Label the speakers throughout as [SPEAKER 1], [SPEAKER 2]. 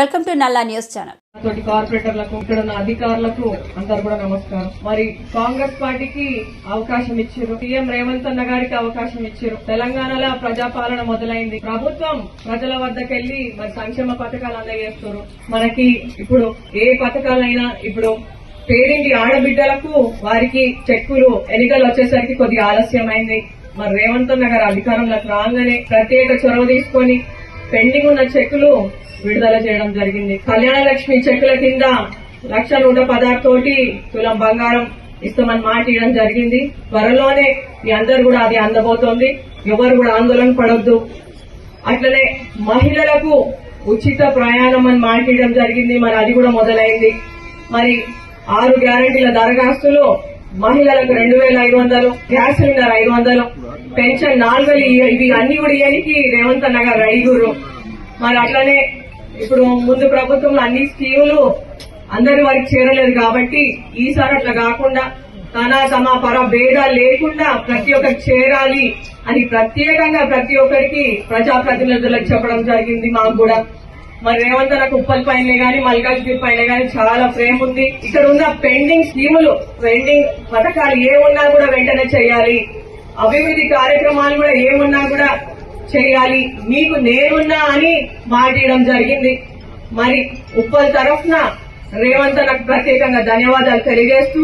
[SPEAKER 1] Welcome to Nalla news channel.
[SPEAKER 2] తోటి కార్పొరేటర్లకు ఇక్కడ ఉన్న అధికారులకు అందరు కూడా నమస్కారం. మరి కాంగ్రెస్ పార్టీకి అవకాశం ఇచ్చారు. సీఎం రేవంత్ అన్న గారికి అవకాశం ఇచ్చారు. తెలంగాణలో ప్రజాపాలన మొదలైంది. ప్రభుత్వం ప్రజల వద్దకెళ్ళి మరి సంక్షేమ పథకాలు అందజేస్తారు. మనకి ఇప్పుడు ఏ పథకాలైనా ఇప్పుడు పేరింటి ఆడబిడ్డలకు వారికి చెక్కులు ఎన్నికలు వచ్చేసరికి కొద్దిగా ఆలస్యమైంది. మరి రేవంత్ అన్న గారు అధికారంలోకి రాగానే ప్రత్యేక చొరవ తీసుకొని పెండింగ్ ఉన్న చెక్కులు విడుదల చేయడం జరిగింది. కళ్యాణ లక్ష్మి చెక్కుల కింద లక్ష నూట పదహారు తోటి తులం బంగారం ఇస్తామని మాట ఇవ్వడం జరిగింది. త్వరలోనే మీ అందరు కూడా అది అందబోతోంది. ఎవరు కూడా ఆందోళన పడొద్దు. అట్లనే మహిళలకు ఉచిత ప్రయాణం అని మాట ఇవ్వడం జరిగింది. మరి అది కూడా మొదలైంది. మరి ఆరు గ్యారంటీల దరఖాస్తులు మహిళలకు రెండు వేల ఐదు వందలు గ్యాస్ సిలిండర్ ఐదు వందలు పెన్షన్ నాలుగు వేలు ఇవి అన్ని కూడా ఇవ్వడానికి రేవంత్ అన్న గారు ఐదుగురు. మరి అట్లనే ఇప్పుడు ముందు ప్రభుత్వంలో అన్ని స్కీములు అందరి వారికి చేరలేదు కాబట్టి ఈసారి అట్లా కాకుండా తన తమ పర భేదాలు లేకుండా ప్రతి ఒక్కరికి చేరాలి అని ప్రత్యేకంగా ప్రతి ఒక్కరికి ప్రజాప్రతినిధులకు చెప్పడం జరిగింది మాకు కూడా. మరి రేవంత్ నాకు ఉప్పల్ పైన కానీ మల్కాజ్గిరి పైన కానీ చాలా ప్రేమ ఉంది. ఇక్కడ ఉన్న పెండింగ్ స్కీములు పెండింగ్ పథకాలు ఏమున్నా కూడా వెంటనే చేయాలి. అభివృద్ధి కార్యక్రమాలు కూడా ఏమున్నా కూడా చేయాలి. మీకు నేనున్నా అని మాట్లాడడం జరిగింది. మరి ఉప్పల్ తరఫున రేవంత్ నాకు ప్రత్యేకంగా ధన్యవాదాలు తెలియజేస్తూ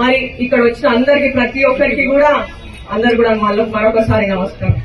[SPEAKER 2] మరి ఇక్కడ వచ్చిన అందరికి ప్రతి ఒక్కరికి కూడా అందరు కూడా మళ్ళీ మరొకసారి నమస్కారం.